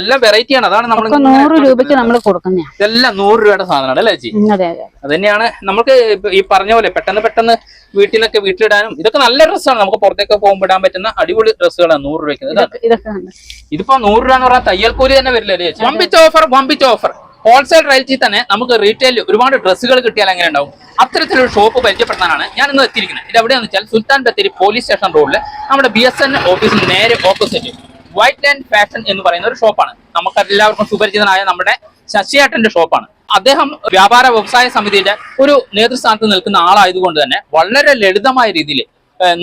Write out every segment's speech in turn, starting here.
എല്ലാം വെറൈറ്റി ആണ്. അതാണ് നമ്മൾ നൂറ് രൂപയ്ക്ക് നമ്മൾ കൊടുക്കുന്നത് ഇതെല്ലാം നൂറ് രൂപയുടെ സാധനമാണ് അല്ലേ ചേച്ചി? അതെ തന്നെയാണ് നമുക്ക് ഈ പറഞ്ഞ പോലെ പെട്ടെന്ന് പെട്ടെന്ന് വീട്ടിലൊക്കെ വീട്ടിലിടാനും ഇതൊക്കെ നല്ല ഡ്രസ്സാണ്. നമുക്ക് പുറത്തേക്ക് പോകുമ്പോൾ ഇടാൻ പറ്റുന്ന അടിപൊളി ഡ്രസ്സുകളാണ് നൂറ് രൂപയ്ക്ക്. ഇതിപ്പോ നൂറ് രൂപ എന്ന് പറഞ്ഞാൽ തയ്യൽ കൂലി തന്നെ വരില്ല അല്ലേ ചേച്ചി? വമ്പിച്ച ഓഫർ വമ്പിച്ച ഓഫർ ഹോൾസെയിൽ റേറ്റിൽ തന്നെ നമുക്ക് റീറ്റെയിൽ ഒരുപാട് ഡ്രസ്സുകൾ കിട്ടിയാൽ എങ്ങനെ ഉണ്ടാവും? അത്തരത്തിലൊരു ഷോപ്പ് പരിചയപ്പെടുത്താനാണ് ഞാൻ ഇന്ന് എത്തിയിരിക്കുന്നത്. ഇത് എവിടെയാണെന്ന് വെച്ചാൽ സുൽത്താൻ ബത്തേരി പോലീസ് സ്റ്റേഷൻ റോഡിൽ നമ്മുടെ ബി എസ് എൻ ഓഫീസിന് നേരെ ഓപ്പോസിറ്റ് വൈറ്റ് ആൻഡ് ഫാഷൻ എന്ന് പറയുന്ന ഒരു ഷോപ്പാണ് നമുക്ക് എല്ലാവർക്കും സുപരിചിതനായ നമ്മുടെ ശശിയേട്ടന്റെ ഷോപ്പാണ് അദ്ദേഹം വ്യാപാര വ്യവസായ സമിതിയുടെ ഒരു നേതൃസ്ഥാനത്ത് നിൽക്കുന്ന ആളായതുകൊണ്ട് തന്നെ വളരെ ലളിതമായ രീതിയിൽ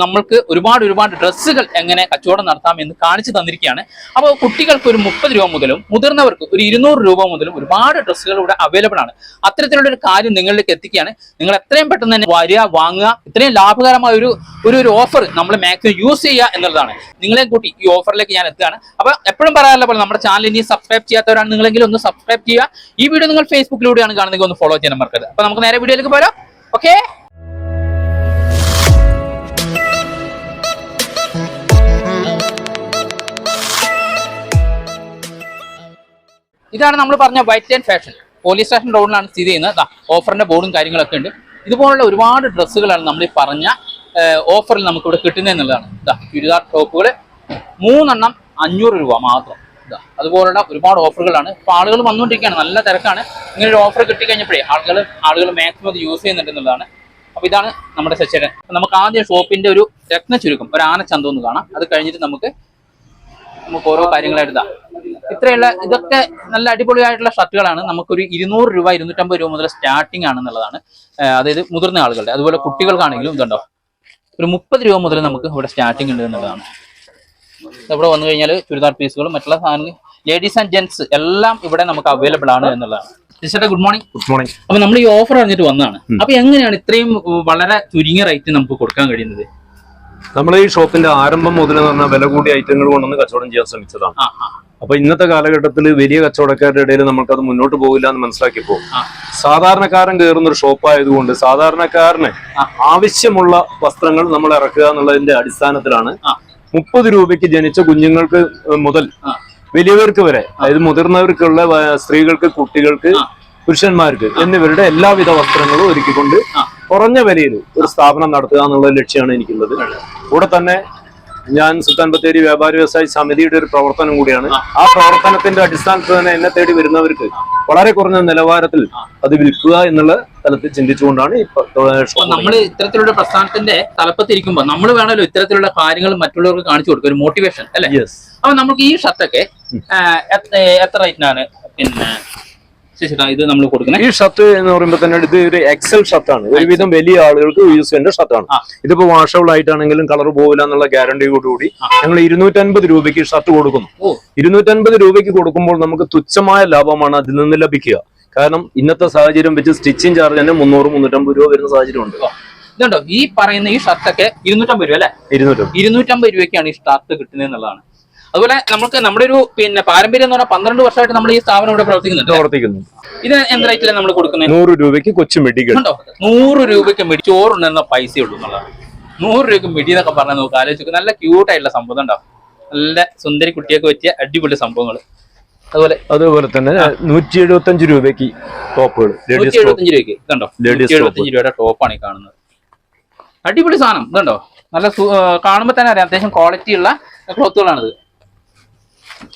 നമ്മൾക്ക് ഒരുപാട് ഒരുപാട് ഡ്രസ്സുകൾ എങ്ങനെ കച്ചവടം നടത്താം എന്ന് കാണിച്ചു തന്നിരിക്കുകയാണ്. അപ്പോൾ കുട്ടികൾക്ക് ഒരു മുപ്പത് രൂപ മുതലും മുതിർന്നവർക്ക് ഒരു ഇരുന്നൂറ് രൂപ മുതലും ഒരുപാട് ഡ്രസ്സുകൾ ഇവിടെ അവൈലബിൾ ആണ്. അത്തരത്തിലുള്ള ഒരു കാര്യം നിങ്ങളിലേക്ക് എത്തിക്കുകയാണ്. നിങ്ങൾ എത്രയും പെട്ടെന്ന് തന്നെ വരിക വാങ്ങുക. ഇത്രയും ലാഭകരമായ ഒരു ഒരു ഒരു ഓഫർ നമ്മൾ മാക്സിമം യൂസ് ചെയ്യുക എന്നുള്ളതാണ്. നിങ്ങളെ കൂട്ടി ഈ ഓഫറിലേക്ക് ഞാൻ എത്തുകയാണ്. അപ്പൊ എപ്പോഴും പറയാനുള്ള പോലെ നമ്മുടെ ചാനൽ ഇനി സബ്സ്ക്രൈബ് ചെയ്യാത്തവരാണ് നിങ്ങളെങ്കിലും ഒന്ന് സബ്സ്ക്രൈബ് ചെയ്യുക. ഈ വീഡിയോ നിങ്ങൾ ഫേസ്ബുക്കിലൂടെയാണ് കാണുന്നെങ്കിൽ ഒന്ന് ഫോളോ ചെയ്യാൻ മറക്കരുത്. അപ്പൊ നമുക്ക് നേരെ വീഡിയോയിലേക്ക് പോരാം ഓക്കെ ഇതാണ് നമ്മൾ പറഞ്ഞ white and fashion police station റോഡിലാണ് സ്ഥിതി ചെയ്യുന്നത്. ഓഫറിന്റെ ബോർഡും കാര്യങ്ങളൊക്കെ ഉണ്ട്. ഇതുപോലുള്ള ഒരുപാട് ഡ്രസ്സുകളാണ് നമ്മൾ ഈ പറഞ്ഞ ഓഫറിൽ നമുക്ക് ഇവിടെ കിട്ടുന്നത് എന്നുള്ളതാണ്. ഇതാ ചുരിദാർ ടോപ്പുകൾ മൂന്നെണ്ണം അഞ്ഞൂറ് രൂപ മാത്രം. ഇതാ അതുപോലുള്ള ഒരുപാട് ഓഫറുകളാണ് ഇപ്പൊ ആളുകൾ വന്നുകൊണ്ടിരിക്കുകയാണ്. നല്ല തിരക്കാണ്. ഇങ്ങനെ ഒരു ഓഫർ കിട്ടിക്കഴിഞ്ഞപ്പോഴേ ആളുകൾ ആളുകൾ മാക്സിമം അത് യൂസ് ചെയ്യുന്നുണ്ട് എന്നുള്ളതാണ്. അപ്പൊ ഇതാണ് നമ്മുടെ സച്ചരൻ നമുക്ക് ആദ്യം ഷോപ്പിന്റെ ഒരു രത്ന ചുരുക്കം ഒരു ആനച്ചന്തം ഒന്ന് കാണാം. അത് കഴിഞ്ഞിട്ട് നമുക്ക് നമുക്ക് ഓരോ കാര്യങ്ങളായിട്ട് ഇതാ. ഇത്രയുള്ള ഇതൊക്കെ നല്ല അടിപൊളിയായിട്ടുള്ള ഷർട്ടുകളാണ്. നമുക്കൊരു ഇരുന്നൂറ് രൂപ ഇരുന്നൂറ്റമ്പത് രൂപ മുതൽ സ്റ്റാർട്ടിംഗ് ആണെന്നുള്ളതാണ്. അതായത് മുതിർന്ന ആളുകളുടെ അതുപോലെ കുട്ടികൾക്കാണെങ്കിലും ഇതുണ്ടോ? ഒരു മുപ്പത് രൂപ മുതൽ നമുക്ക് ഇവിടെ സ്റ്റാർട്ടിംഗ് ഉണ്ട് എന്നുള്ളതാണ്. ഇവിടെ വന്നു കഴിഞ്ഞാൽ ചുരിദാർ പീസുകളും മറ്റുള്ള സാധനങ്ങൾ ലേഡീസ് ആൻഡ് ജെന്റ്സ് എല്ലാം ഇവിടെ നമുക്ക് അവൈലബിൾ ആണ് എന്നുള്ളതാണ്. ചേട്ടാ ഗുഡ് മോർണിംഗ് ഗുഡ് മോർണിംഗ് അപ്പൊ നമ്മൾ ഈ ഓഫർ അറിഞ്ഞിട്ട് വന്നതാണ്. അപ്പൊ എങ്ങനെയാണ് ഇത്രയും വളരെ ചുരുങ്ങിയ റേറ്റ് നമുക്ക് കൊടുക്കാൻ കഴിയുന്നത്? നമ്മൾ ഈ ഷോപ്പിന്റെ ആരംഭം മുതൽ എന്ന് പറഞ്ഞാൽ വില കൂടിയ ഐറ്റങ്ങൾ കൊണ്ടൊന്ന് കച്ചവടം ചെയ്യാൻ ശ്രമിച്ചതാണ്. അപ്പൊ ഇന്നത്തെ കാലഘട്ടത്തിൽ വലിയ കച്ചവടക്കാരുടെ ഇടയിൽ നമുക്കത് മുന്നോട്ട് പോകില്ല എന്ന് മനസ്സിലാക്കിയപ്പോൾ പോകും. സാധാരണക്കാരൻ കയറുന്ന ഒരു ഷോപ്പ് ആയതുകൊണ്ട് സാധാരണക്കാരന് ആവശ്യമുള്ള വസ്ത്രങ്ങൾ നമ്മൾ ഇറക്കുക എന്നുള്ളതിന്റെ അടിസ്ഥാനത്തിലാണ്. മുപ്പത് രൂപയ്ക്ക് ജനിച്ച കുഞ്ഞുങ്ങൾക്ക് മുതൽ വലിയവർക്ക് വരെ അതായത് മുതിർന്നവർക്കുള്ള സ്ത്രീകൾക്ക് കുട്ടികൾക്ക് പുരുഷന്മാർക്ക് എന്നിവരുടെ എല്ലാവിധ വസ്ത്രങ്ങളും ഒരുക്കിക്കൊണ്ട്. കുറഞ്ഞ വിലയിൽ ഒരു സ്ഥാപനം നടത്തുക എന്നുള്ള ലക്ഷ്യമാണ് എനിക്കുള്ളത് കൂടെ തന്നെ ഞാൻ സുൽത്താൻ ബത്തേരി വ്യാപാരി വ്യവസായ സമിതിയുടെ ഒരു പ്രവർത്തനം കൂടിയാണ് ആ. പ്രവർത്തനത്തിന്റെ അടിസ്ഥാനത്തിൽ തന്നെ എന്നെ തേടി വരുന്നവർക്ക് വളരെ കുറഞ്ഞ നിലവാരത്തിൽ അത് വിൽക്കുക എന്നുള്ള തലത്തിൽ ചിന്തിച്ചുകൊണ്ടാണ് നമ്മൾ ഇത്തരത്തിലുള്ള പ്രസ്ഥാനത്തിന്റെ തലപ്പത്തിരിക്കുമ്പോൾ നമ്മൾ വേണമല്ലോ ഇത്തരത്തിലുള്ള കാര്യങ്ങൾ മറ്റുള്ളവർക്ക് കാണിച്ചു കൊടുക്കുക ഒരു മോട്ടിവേഷൻ അല്ലെ. അപ്പൊ നമുക്ക് ഈ ഷർട്ടൊക്കെ എത്ര റേറ്റിനാണ് പിന്നെ ചേച്ചിട്ടാ ഇത് നമ്മൾ കൊടുക്കുന്നത് ഈ ഷർട്ട് എന്ന് പറയുമ്പോൾ തന്നെ ഇത് ഒരു എക്സൽ ഷർട്ടാണ് ഒരുവിധം വലിയ ആളുകൾക്ക് യൂസ് ചെയ്യേണ്ട ഷർട്ടാണ്. ഇതിപ്പോ വാഷബിൾ ആയിട്ടാണെങ്കിലും കളർ പോകില്ല എന്നുള്ള ഗ്യാരണ്ടിയോടുകൂടി ഞങ്ങൾ ഇരുന്നൂറ്റൻപത് രൂപയ്ക്ക് ഷർട്ട് കൊടുക്കുന്നു. ഇരുന്നൂറ്റൻപത് രൂപയ്ക്ക് കൊടുക്കുമ്പോൾ നമുക്ക് തുച്ഛമായ ലാഭമാണ് അതിൽ നിന്ന് ലഭിക്കുക. കാരണം ഇന്നത്തെ സാഹചര്യം വെച്ച് സ്റ്റിച്ചിങ് ചാർജ് തന്നെ മുന്നൂറ് മുന്നൂറ്റമ്പത് രൂപ വരുന്ന സാഹചര്യമുണ്ട്. ഇതുണ്ടോ? ഈ പറയുന്ന ഈ ഷർട്ടൊക്കെ ഇരുന്നൂറ്റമ്പത് രൂപ അല്ലെ? ഇരുന്നൂറ്റമ്പത് ഇരുന്നൂറ്റമ്പത് രൂപയ്ക്കാണ് ഈ ഷർട്ട് കിട്ടുന്നത് എന്നുള്ളതാണ് അതുപോലെ നമുക്ക് നമ്മുടെ ഒരു പിന്നെ പാരമ്പര്യം എന്ന് പറഞ്ഞാൽ പന്ത്രണ്ട് വർഷമായിട്ട് നമ്മൾ ഈ സ്ഥാപനം ഇവിടെ പ്രവർത്തിക്കുന്നുണ്ട്. പ്രവർത്തിക്കുന്നു. ഇത് എന്ത് റേറ്റിലാണ് നമ്മൾ കൊടുക്കുന്നത്? നൂറ് രൂപയ്ക്ക് കൊച്ചു മെഡിക്കൽ ഉണ്ടോ? നൂറ് രൂപയ്ക്ക് മിടി ചോറുണ്ടെന്ന പൈസ ഉള്ളൂ എന്നുള്ളതാണ്. നൂറ് രൂപയ്ക്ക് മെഡി എന്നൊക്കെ പറഞ്ഞാൽ നമുക്ക് ആലോചിച്ചു നല്ല ക്യൂട്ടായിട്ടുള്ള സംഭവം ഉണ്ടാവും നല്ല സുന്ദരി കുട്ടിയൊക്കെ പറ്റിയ അടിപൊളി സംഭവങ്ങൾ അതുപോലെ അതുപോലെ തന്നെ നൂറ്റി എഴുപത്തി അഞ്ച് രൂപയ്ക്ക് ടോപ്പുകൾ. നൂറ്റി രൂപയ്ക്ക്. ഇതുണ്ടോ? നൂറ്റി രൂപയുടെ ടോപ്പാണ് ഈ കാണുന്നത്. അടിപൊളി സാധനം. ഇതുണ്ടോ? നല്ല കാണുമ്പോ തന്നെ അറിയാം. അത്യാവശ്യം ക്വാളിറ്റി ഉള്ള ക്ലോത്തുകളാണിത്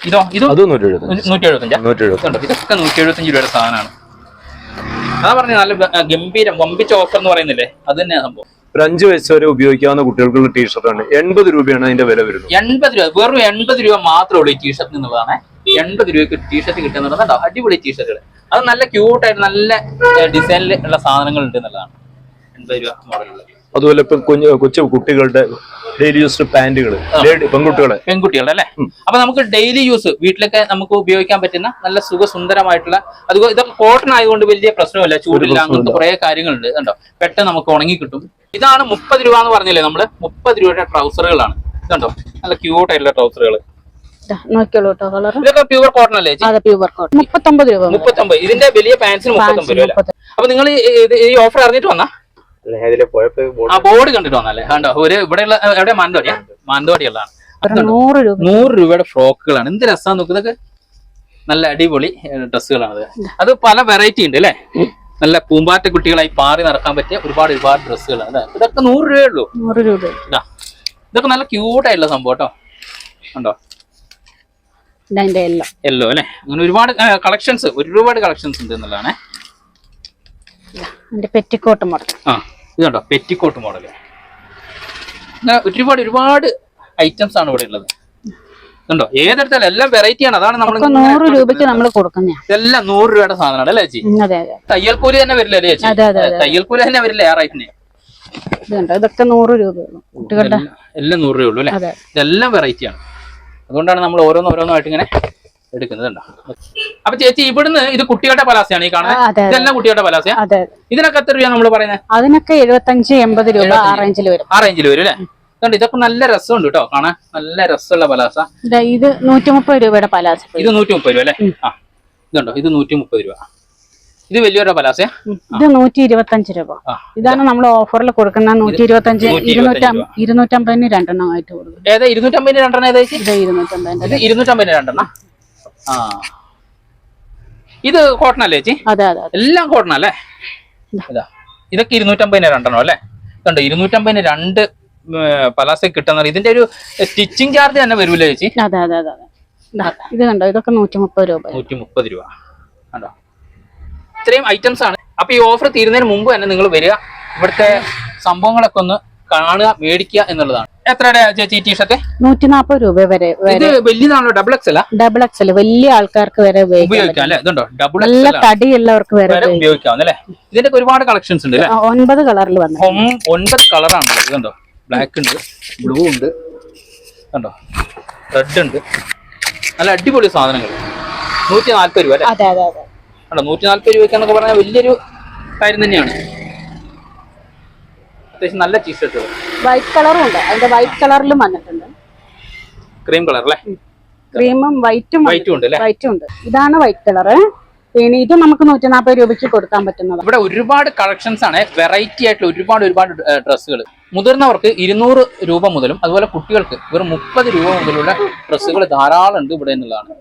ഇതോ ഇതോ അത് നൂറ്റി എഴുപത്തി നൂറ്റി എഴുപത്തഞ്ച് നൂറ്റി എഴുപത്തി ഇതൊക്കെ നൂറ്റി എഴുപത്തഞ്ച് രൂപയുടെ സാധനമാണ്. അതാ പറഞ്ഞ നല്ല ഗംഭീരം വമ്പിച്ച ഓഫർ എന്ന് പറയുന്നില്ലേ? അത് തന്നെയാണ് സംഭവം. ഒരു അഞ്ച് വയസ്സ് വരെ ഉപയോഗിക്കാവുന്ന കുട്ടികൾക്കുള്ള ടീഷർട്ടാണ് എൺപത് രൂപയാണ് അതിന്റെ വില വരുന്നത്. എൺപത് രൂപ വെറും എൺപത് രൂപ മാത്രമേ ഉള്ളൂ ഈ ടീഷർട്ട് എന്നുള്ളതാണ്. എൺപത് രൂപയ്ക്ക് ടീഷർട്ട് കിട്ടുന്നത് കേട്ടോ അടിപൊളി ടീഷർട്ടുകൾ അത് നല്ല ക്യൂട്ടായിട്ട് നല്ല ഡിസൈനിൽ ഉള്ള സാധനങ്ങൾ ഉണ്ട് എന്നുള്ളതാണ്. എൺപത് രൂപ മോഡലുള്ള അതുപോലെ ഇപ്പൊ കൊച്ചു കുട്ടികളുടെ ഡെയിലി യൂസ്ഡ് പാന്റുകൾ ലേഡി പെൺകുട്ടികളെ. പെൺകുട്ടികളുടെ അല്ലേ? അപ്പൊ നമുക്ക് ഡെയിലി യൂസ് വീട്ടിലൊക്കെ നമുക്ക് ഉപയോഗിക്കാൻ പറ്റുന്ന നല്ല സുഖസുന്ദരമായിട്ടുള്ള അതുപോലെ ഇതൊക്കെ കോട്ടൺ ആയതുകൊണ്ട് വലിയ പ്രശ്നമില്ല ചൂടില്ല അങ്ങനത്തെ കുറെ കാര്യങ്ങളുണ്ട് കണ്ടോ? പെട്ടെന്ന് നമുക്ക് ഉണങ്ങി കിട്ടും. ഇതാണ് മുപ്പത് രൂപ എന്ന് പറഞ്ഞില്ലേ നമ്മൾ? മുപ്പത് രൂപയുടെ ട്രൗസറുകളാണ് കണ്ടോ? നല്ല ക്യൂട്ട് ആയിട്ടുള്ള ട്രൗസറുകൾ ദാ, നോക്കിയോളൂ കേട്ടോ കളർ ഇതൊക്കെ പ്യൂർ കോട്ടൺ അല്ലേ ചേച്ചി? അതെ പ്യൂർ കോട്ട് മുപ്പത്തൊമ്പത് രൂപ. മുപ്പത്തൊമ്പത്. ഇതിന്റെ വലിയ പാൻസിന് മുപ്പത്തൊമ്പത് രൂപ അപ്പൊ നിങ്ങൾ ഈ ഓഫർ അറിഞ്ഞിട്ട് വന്നാ? ബോർഡ് കണ്ടിട്ട് വന്നല്ലേ കണ്ടോ? ഒരു ഇവിടെയുള്ള എവിടെ? മാനന്തവാടിയാ? മാനന്തവാടിയുള്ളതാണ്. നൂറ് രൂപ. നൂറ് രൂപയുടെ ഫ്രോക്കുകളാണ്. എന്ത് രസമാണ് നോക്ക് ഇതൊക്കെ നല്ല അടിപൊളി ഡ്രസ്സുകളാണ് അത്. പല വെറൈറ്റി ഉണ്ട് അല്ലേ? നല്ല പൂമ്പാറ്റ കുട്ടികളായി പാറി നടക്കാൻ പറ്റിയ ഒരുപാട് ഒരുപാട് ഡ്രസ്സുകളാണ്. അല്ലേ ഇതൊക്കെ നൂറ് രൂപയേ ഉള്ളൂ. നൂറ് രൂപ. ഇതാ ഇതൊക്കെ നല്ല ക്യൂട്ടായിട്ടുള്ള സംഭവം കേട്ടോ. ഉണ്ടോ എല്ലോ അല്ലേ? അങ്ങനെ ഒരുപാട് കളക്ഷൻസ് ഒരുപാട് കളക്ഷൻസ് ഉണ്ട് എന്നുള്ളതാണ്. അതിന്റെ പെറ്റിക്കോട്ട് മോഡൽ ആ ഇതുണ്ടോ പെറ്റിക്കോട്ട് മോഡൽ ഒരുപാട് ഒരുപാട് ഐറ്റംസ് ആണ് ഇവിടെ ഉള്ളത്. ഉണ്ടോ ഏതെടുത്താലും എല്ലാം വെറൈറ്റി ആണ്. അതാണ് നമ്മൾ നൂറ് രൂപയ്ക്ക് നമ്മൾ കൊടുക്കുന്നതാണ് ഇതെല്ലാം നൂറ് രൂപയുടെ സാധനമാണ് അല്ലേ ചേച്ചി? തയ്യൽ കൂലി തന്നെ വരില്ല ചേച്ചി. തയ്യൽ കൂലി തന്നെ വരില്ല ആ റേറ്റിന് ഇതൊക്കെ നൂറ് രൂപയുള്ളൂ കുട്ടികളുടെ എല്ലാം- നൂറ് രൂപയുള്ളൂ അല്ലേ? ഇതെല്ലാം വെറൈറ്റി ആണ്. അതുകൊണ്ടാണ് നമ്മൾ ഓരോന്ന് ഓരോന്നായിട്ട് ഇങ്ങനെ എടുക്കുന്നത് കണ്ടോ അപ്പൊ ചേച്ചി ഇവിടുന്ന് ഇത് കുട്ടികളുടെ പലാസയാണ് ഈ കാണുന്നത്. ഇതെല്ലാം കുട്ടികളുടെ പലാസയാ? അതെ ഇതിനൊക്കെ എത്ര രൂപയാണ് നമ്മൾ പറയുന്നത് അതിനൊക്കെ എഴുപത്തഞ്ച് എൺപത് രൂപ ആ റേഞ്ചിൽ വരും. ആ റേഞ്ചിൽ വരും അല്ലേ? കണ്ടോ ഇതൊക്കെ നല്ല രസമുണ്ട് കേട്ടോ കാണാൻ. നല്ല രസമുള്ള പലാസ ഇതാ നൂറ്റി മുപ്പത് രൂപയുടെ പലാസ ഇത് നൂറ്റി മുപ്പത് രൂപ അല്ലേ? ആ ഇതുണ്ടോ? ഇത് നൂറ്റി മുപ്പത് രൂപ. ഇത് വലിയൊരു പലാസ ഇത് നൂറ്റി ഇരുപത്തഞ്ച് രൂപ ഇതാണ് നമ്മൾ ഓഫറിൽ കൊടുക്കുന്ന നൂറ്റി ഇരുപത്തഞ്ച് നൂറ്റി ഇരുന്നൂറ്റമ്പതിന് രണ്ടെണ്ണം ആയിട്ട് കൊടുക്കും ഏതാ ഇരുന്നൂറ്റമ്പതിന് രണ്ടെണ്ണം ഏതാ ഇരുന്നൂറ്റമ്പതിന് രണ്ടെണ്ണം. ആ. ഇത് കോട്ടൺ അല്ലേ ചേച്ചി? അതെ അതെ അതെ. എല്ലാം കോട്ടൺ അല്ലേ ഇതാ. ഇതൊക്കെ ഇരുന്നൂറ്റമ്പതിന് രണ്ടെണ്ണം അല്ലേ? കണ്ടോ ഇരുന്നൂറ്റമ്പതിന് രണ്ട് പലാസ കിട്ടുന്ന ഇതിന്റെ ഒരു സ്റ്റിച്ചിങ് ചാർജ് തന്നെ വരൂല്ലേ ചേച്ചി? അതെ അതെ അതെ അതെ. ദാ, ഇത് കണ്ടോ? ഇതൊക്കെ നൂറ്റി മുപ്പത് രൂപ നൂറ്റി മുപ്പത് രൂപ. കണ്ടോ? ഇത്രയും ഐറ്റംസ് ആണ്. അപ്പൊ ഈ ഓഫർ തീരുന്നതിന് മുമ്പ് തന്നെ നിങ്ങൾ വരിക. ഇവിടുത്തെ സംഭവങ്ങളൊക്കെ ഒന്ന് കാണുക മേടിക്കുക എന്നുള്ളതാണ്. എത്രയുടെ ചേച്ചി ഈ ടീഷർട്ട് നൂറ്റി നാൽപ്പത് രൂപ വരെ ഇത് വലിയതാണല്ലോ ഡബിൾ എക്സ് അല്ല? ഡബിൾ എക്സൽ വലിയ ആൾക്കാർക്ക് വരെ ഉപയോഗിക്കാം ഉപയോഗിക്കാം അല്ലേ? ഇതുണ്ടോ? ഡബിൾ നല്ല തടിയുള്ളവർക്ക് വരെ ഉപയോഗിക്കാം. അല്ലേ? ഇതിന്റെ ഒരുപാട് കളക്ഷൻസ് ഉണ്ട് അല്ലേ? ഒൻപത് കളറിൽ വന്നു ഒൻപത് കളറാണല്ലോ ഇതുണ്ടോ? ബ്ലാക്ക് ഉണ്ട്. ബ്ലൂ ഉണ്ട്. കണ്ടോ റെഡ് ഉണ്ട്. നല്ല അടിപൊളി സാധനങ്ങൾ. നൂറ്റി നാല്പത് രൂപ അല്ലേ? അതെ അതെ അതെ. കണ്ടോ നൂറ്റി നാല്പത് രൂപയ്ക്ക് എന്നൊക്കെ പറഞ്ഞാൽ വലിയൊരു കാര്യം തന്നെയാണ്. അത്യാവശ്യം നല്ല ടീഷർട്ടുകൾ വൈറ്റ് കളറും ഉണ്ട്. അതിന്റെ വൈറ്റ് കളറിലും വന്നിട്ടുണ്ട്. ക്രീം കളർ അല്ലേ? ക്രീമും വൈറ്റും വൈറ്റും ഉണ്ട്. വൈറ്റും ഉണ്ട് ഇതാണ് വൈറ്റ് കളറ്. പിന്നെ ഇത് നമുക്ക് നൂറ്റി നാൽപ്പത് രൂപയ്ക്ക് കൊടുക്കാൻ പറ്റുന്നത് ഇവിടെ ഒരുപാട് കളക്ഷൻസ് ആണ്. വെറൈറ്റി ആയിട്ടുള്ള ഒരുപാട് ഒരുപാട് ഡ്രസ്സുകൾ മുതിർന്നവർക്ക് ഇരുന്നൂറ് രൂപ മുതലും അതുപോലെ കുട്ടികൾക്ക് വെറും മുപ്പത് രൂപ മുതലുള്ള ഡ്രസ്സുകൾ ധാരാളം ഉണ്ട് ഇവിടെ എന്നുള്ളതാണ്.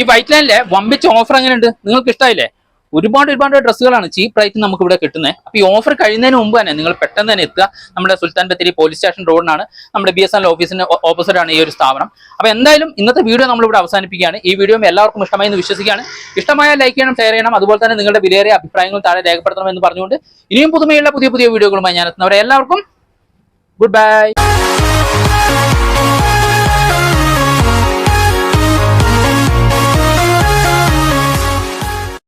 ഈ വൈറ്റ് ലൈനിലെ വമ്പിച്ച ഓഫർ എങ്ങനെയുണ്ട്? നിങ്ങൾക്ക് ഇഷ്ടമായില്ലേ ഒരുപാട് ഒരുപാട് ഡ്രസ്സുകളാണ് ചീപ്പ് റേറ്റ് നമുക്ക് ഇവിടെ കിട്ടുന്നത് അപ്പോൾ ഈ ഓഫർ കഴിയുന്നതിന് മുമ്പ് തന്നെ നിങ്ങൾ പെട്ടെന്ന് തന്നെ എത്തുക. നമ്മുടെ സുൽത്താൻ ബത്തേരി പോലീസ് സ്റ്റേഷൻ റോഡിനാണ് നമ്മുടെ ബി എസ് എൻ ഓഫീസിന് ഓപ്പോസിറ്റ് ആണ് ഈ ഒരു സ്ഥാപനം. അപ്പോൾ എന്തായാലും ഇന്നത്തെ വീഡിയോ നമ്മളിവിടെ അവസാനിപ്പിക്കുകയാണ്. ഈ വീഡിയോ എല്ലാവർക്കും ഇഷ്ടമായി എന്ന് വിശ്വസിക്കുകയാണ്. ഇഷ്ടമായ ലൈക്ക് ചെയ്യണം ഷെയർ ചെയ്യണം. അതുപോലെ തന്നെ നിങ്ങളുടെ വിലയേറിയ അഭിപ്രായങ്ങൾ താഴെ രേഖപ്പെടുത്തണം എന്ന് പറഞ്ഞുകൊണ്ട് ഇനിയും പുതുമയുള്ള പുതിയ പുതിയ വീഡിയോകളുമായി ഞാൻ എത്തുന്നവരെ എല്ലാവർക്കും ഗുഡ് ബൈ